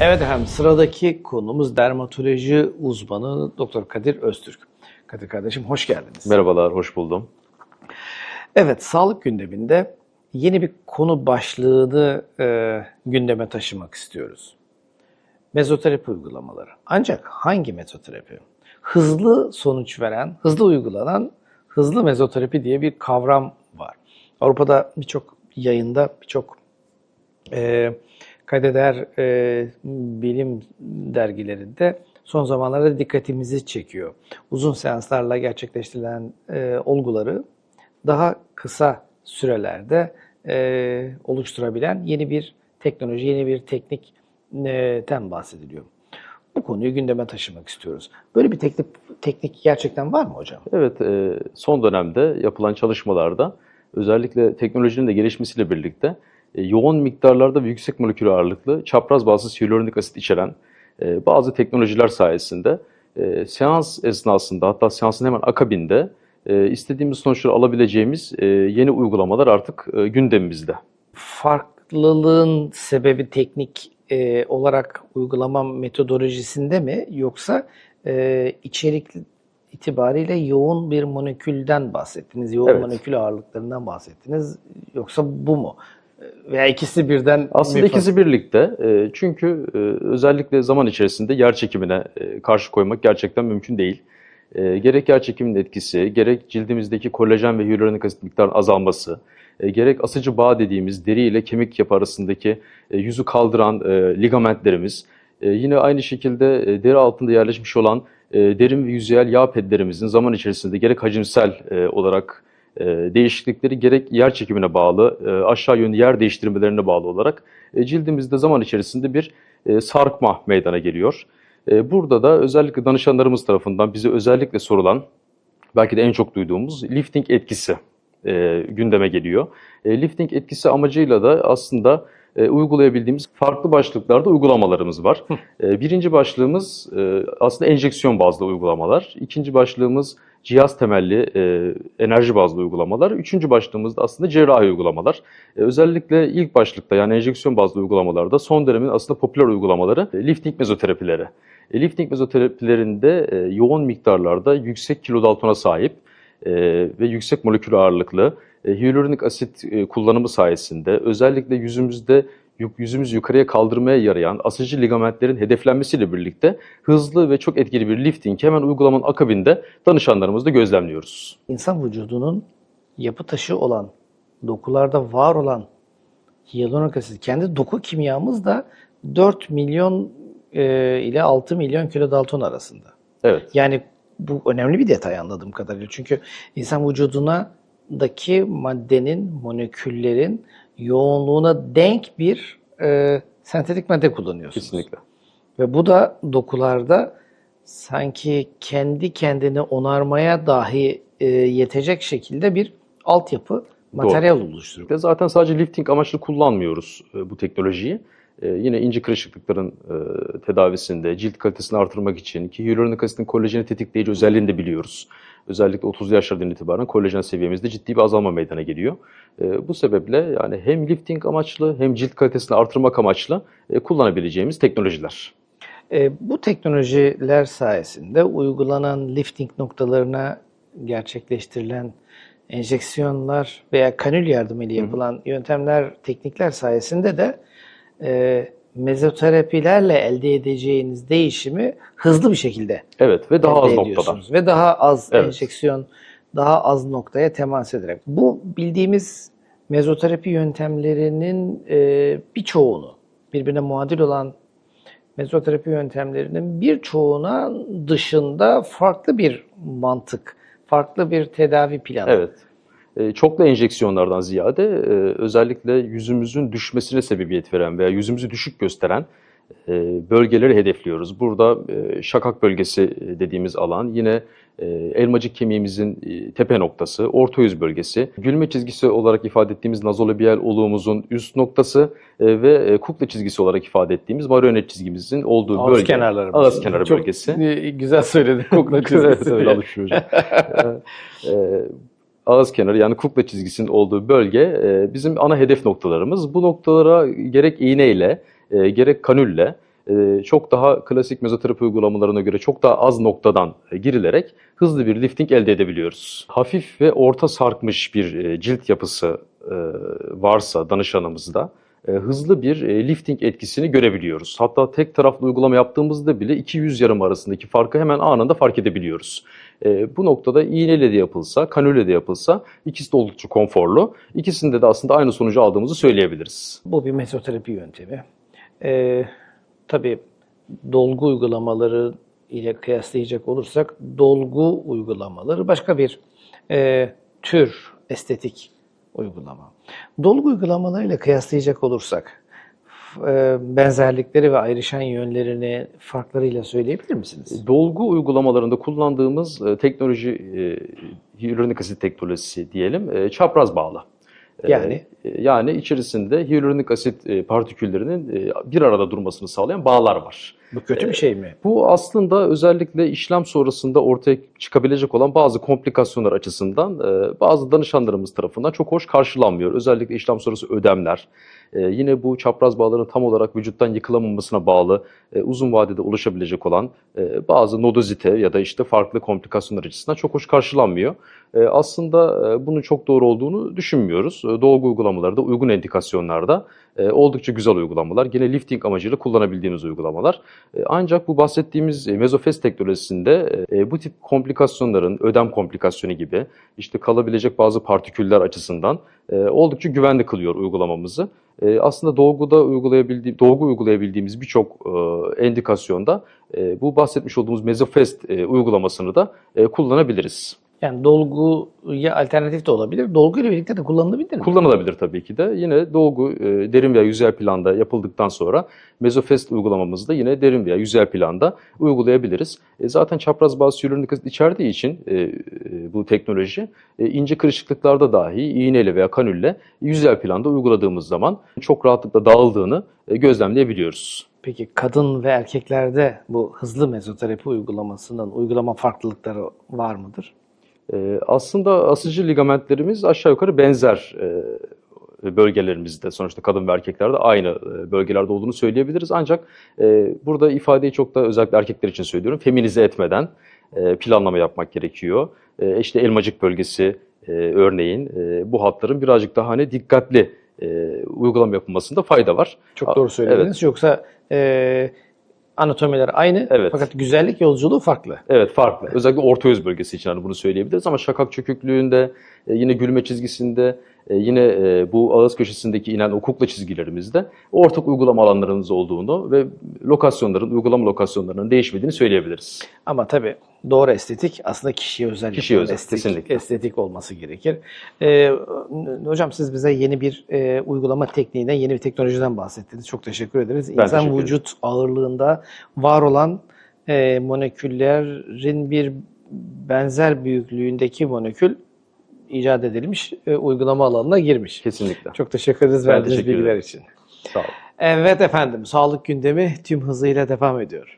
Evet efendim sıradaki konumuz dermatoloji uzmanı Doktor Kadir Öztürk. Kadir kardeşim hoş geldiniz. Merhabalar, hoş buldum. Evet sağlık gündeminde yeni bir konu başlığını e, gündeme taşımak istiyoruz. Mezoterapi uygulamaları. Ancak hangi mezoterapi? Hızlı sonuç veren, hızlı uygulanan hızlı mezoterapi diye bir kavram var. Avrupa'da birçok yayında, birçok e, kaydeder e, bilim dergilerinde son zamanlarda dikkatimizi çekiyor. Uzun seanslarla gerçekleştirilen e, olguları daha kısa sürelerde e, oluşturabilen yeni bir teknoloji, yeni bir teknikten bahsediliyor. Bu konuyu gündeme taşımak istiyoruz. Böyle bir teknik, teknik gerçekten var mı hocam? Evet, e, son dönemde yapılan çalışmalarda özellikle teknolojinin de gelişmesiyle birlikte e, yoğun miktarlarda ve yüksek molekül ağırlıklı çapraz bazlı hyaluronik asit içeren e, bazı teknolojiler sayesinde e, seans esnasında hatta seansın hemen akabinde e, istediğimiz sonuçları alabileceğimiz e, yeni uygulamalar artık e, gündemimizde. Farklılığın sebebi teknik e, olarak uygulama metodolojisinde mi yoksa e, içerik itibariyle yoğun bir molekülden bahsettiniz, yoğun Evet. molekül ağırlıklarından bahsettiniz yoksa bu mu? Veya ikisi birden Aslında mi? ikisi birlikte. E, çünkü e, özellikle zaman içerisinde yer çekimine e, karşı koymak gerçekten mümkün değil. Gerek yer çekiminin etkisi, gerek cildimizdeki kolajen ve hyaluronik asit miktarının azalması, gerek asıcı bağ dediğimiz deri ile kemik yapı arasındaki yüzü kaldıran ligamentlerimiz, yine aynı şekilde deri altında yerleşmiş olan derin ve yüzeyel yağ pedlerimizin zaman içerisinde gerek hacimsel olarak e, değişiklikleri gerek yer çekimine bağlı, e, aşağı yönlü yer değiştirmelerine bağlı olarak e, cildimizde zaman içerisinde bir e, sarkma meydana geliyor. E, burada da özellikle danışanlarımız tarafından bize özellikle sorulan, belki de en çok duyduğumuz lifting etkisi e, gündeme geliyor. E, lifting etkisi amacıyla da aslında e, uygulayabildiğimiz farklı başlıklarda uygulamalarımız var. E, birinci başlığımız e, aslında enjeksiyon bazlı uygulamalar. İkinci başlığımız cihaz temelli e, enerji bazlı uygulamalar. Üçüncü başlığımız da aslında cerrahi uygulamalar. E, özellikle ilk başlıkta yani enjeksiyon bazlı uygulamalarda son dönemin aslında popüler uygulamaları e, lifting mezoterapileri. E, lifting mezoterapilerinde e, yoğun miktarlarda yüksek kilodaltona sahip e, ve yüksek molekül ağırlıklı e, hyaluronik asit e, kullanımı sayesinde özellikle yüzümüzde yüzümüzü yukarıya kaldırmaya yarayan asıcı ligamentlerin hedeflenmesiyle birlikte hızlı ve çok etkili bir lifting hemen uygulamanın akabinde danışanlarımızda gözlemliyoruz. İnsan vücudunun yapı taşı olan, dokularda var olan hyaluronik asit, kendi doku kimyamız da 4 milyon e, ile 6 milyon kilodalton arasında. Evet. Yani bu önemli bir detay anladığım kadarıyla. Çünkü insan vücuduna daki maddenin, moleküllerin yoğunluğuna denk bir e, sentetik madde kullanıyorsunuz. Kesinlikle. Ve bu da dokularda sanki kendi kendini onarmaya dahi e, yetecek şekilde bir altyapı, materyal oluşturuyor. Ve zaten sadece lifting amaçlı kullanmıyoruz e, bu teknolojiyi. E, yine ince kırışıklıkların e, tedavisinde, cilt kalitesini artırmak için ki hyaluronik asitin kolajeni tetikleyici özelliğini de biliyoruz. Özellikle 30 yaşlardan itibaren kolajen seviyemizde ciddi bir azalma meydana geliyor. E, bu sebeple yani hem lifting amaçlı hem cilt kalitesini artırmak amaçlı e, kullanabileceğimiz teknolojiler. E, bu teknolojiler sayesinde uygulanan lifting noktalarına gerçekleştirilen enjeksiyonlar veya kanül yardımıyla yapılan yöntemler, teknikler sayesinde de e, mezoterapilerle elde edeceğiniz değişimi hızlı bir şekilde Evet ve daha az noktada. Ve daha az Evet. enjeksiyon, daha az noktaya temas ederek. Bu bildiğimiz mezoterapi yöntemlerinin e, birçoğunu, birbirine muadil olan mezoterapi yöntemlerinin birçoğuna dışında farklı bir mantık, farklı bir tedavi planı. Evet. E, Çoklu enjeksiyonlardan ziyade e, özellikle yüzümüzün düşmesine sebebiyet veren veya yüzümüzü düşük gösteren e, bölgeleri hedefliyoruz. Burada e, şakak bölgesi dediğimiz alan, yine elmacık kemiğimizin tepe noktası, orta yüz bölgesi, gülme çizgisi olarak ifade ettiğimiz nazolabiyal oluğumuzun üst noktası ve kukla çizgisi olarak ifade ettiğimiz marionet çizgimizin olduğu Ağız bölge. kenarları. Ağız kenarı Çok bölgesi. güzel söyledin. Kukla çizgisi. evet, alışıyor hocam. Ağız kenarı yani kukla çizgisinin olduğu bölge e, bizim ana hedef noktalarımız. Bu noktalara gerek iğneyle, e, gerek kanülle e, çok daha klasik mezoterapi uygulamalarına göre çok daha az noktadan e, girilerek hızlı bir lifting elde edebiliyoruz. Hafif ve orta sarkmış bir e, cilt yapısı varsa danışanımızda e, hızlı bir e, lifting etkisini görebiliyoruz. Hatta tek taraflı uygulama yaptığımızda bile iki yüz yarım arasındaki farkı hemen anında fark edebiliyoruz. E, bu noktada iğneyle de yapılsa, kanülle de yapılsa ikisi de oldukça konforlu. İkisinde de aslında aynı sonucu aldığımızı söyleyebiliriz. Bu bir mezoterapi yöntemi. Ee, tabii dolgu uygulamaları ile kıyaslayacak olursak dolgu uygulamaları başka bir e, tür estetik uygulama. Dolgu uygulamalarıyla kıyaslayacak olursak e, benzerlikleri ve ayrışan yönlerini farklarıyla söyleyebilir misiniz? Dolgu uygulamalarında kullandığımız e, teknoloji, e, hyaluronik asit teknolojisi diyelim, çapraz bağlı. Yani? yani içerisinde hyaluronik asit partiküllerinin bir arada durmasını sağlayan bağlar var. Bu kötü bir şey mi? Bu aslında özellikle işlem sonrasında ortaya çıkabilecek olan bazı komplikasyonlar açısından e, bazı danışanlarımız tarafından çok hoş karşılanmıyor. Özellikle işlem sonrası ödemler, e, yine bu çapraz bağların tam olarak vücuttan yıkılamamasına bağlı e, uzun vadede oluşabilecek olan bazı nodozite ya da işte farklı komplikasyonlar açısından çok hoş karşılanmıyor. Aslında bunun çok doğru olduğunu düşünmüyoruz. Dolgu uygulamaları da uygun indikasyonlarda e, oldukça güzel uygulamalar. Yine lifting amacıyla kullanabildiğimiz uygulamalar. E, Ancak bu bahsettiğimiz e, mezofez teknolojisinde e, bu tip komplikasyonların, ödem komplikasyonu gibi işte kalabilecek bazı partiküller açısından e, oldukça güvenli kılıyor uygulamamızı. E, Aslında dolguda uygulayabildiğim, dolgu uygulayabildiğimiz birçok e, endikasyonda e, bu bahsetmiş olduğumuz mezofez e, uygulamasını da e, kullanabiliriz. Yani dolguya alternatif de olabilir. Dolgu ile birlikte de kullanılabilir mi? Kullanılabilir tabii ki de. Yine dolgu e, derin veya yüzey planda yapıldıktan sonra mezofest uygulamamızda yine derin veya yüzey planda uygulayabiliriz. E, zaten çapraz bazı asit içerdiği için e, e, bu teknoloji e, ince kırışıklıklarda dahi iğneyle veya kanülle yüzey planda uyguladığımız zaman çok rahatlıkla dağıldığını e, gözlemleyebiliyoruz. Peki kadın ve erkeklerde bu hızlı mezoterapi uygulamasının uygulama farklılıkları var mıdır? Ee, aslında asıcı ligamentlerimiz aşağı yukarı benzer e, bölgelerimizde. Sonuçta kadın ve erkeklerde aynı e, bölgelerde olduğunu söyleyebiliriz. Ancak e, burada ifadeyi çok da özellikle erkekler için söylüyorum. Feminize etmeden e, planlama yapmak gerekiyor. E, işte elmacık bölgesi e, örneğin e, bu hatların birazcık daha hani dikkatli e, uygulama yapılmasında fayda var. Çok doğru söylediniz. Evet. Yoksa e, anatomiler aynı Evet. fakat güzellik yolculuğu farklı. Evet farklı. Özellikle orta yüz bölgesi için hani bunu söyleyebiliriz ama şakak çöküklüğünde, e, yine gülme çizgisinde, e, yine e, bu ağız köşesindeki inen o kukla çizgilerimizde ortak uygulama alanlarımız olduğunu ve lokasyonların, uygulama lokasyonlarının değişmediğini söyleyebiliriz. Ama tabii doğru estetik aslında kişiye özel. Kişiye özel, estetik, kesinlikle. estetik olması gerekir. Ee, hocam siz bize yeni bir e, uygulama tekniğinden, yeni bir teknolojiden bahsettiniz. Çok teşekkür ederiz. Ben İnsan teşekkür ederim. vücut ağırlığında var olan e, moleküllerin bir benzer büyüklüğündeki molekül icat edilmiş, e, uygulama alanına girmiş. Kesinlikle. Çok teşekkür ederiz Ben verdiğiniz teşekkür bilgiler ederim. için. Sağ olun. Evet efendim, sağlık gündemi tüm hızıyla devam ediyor.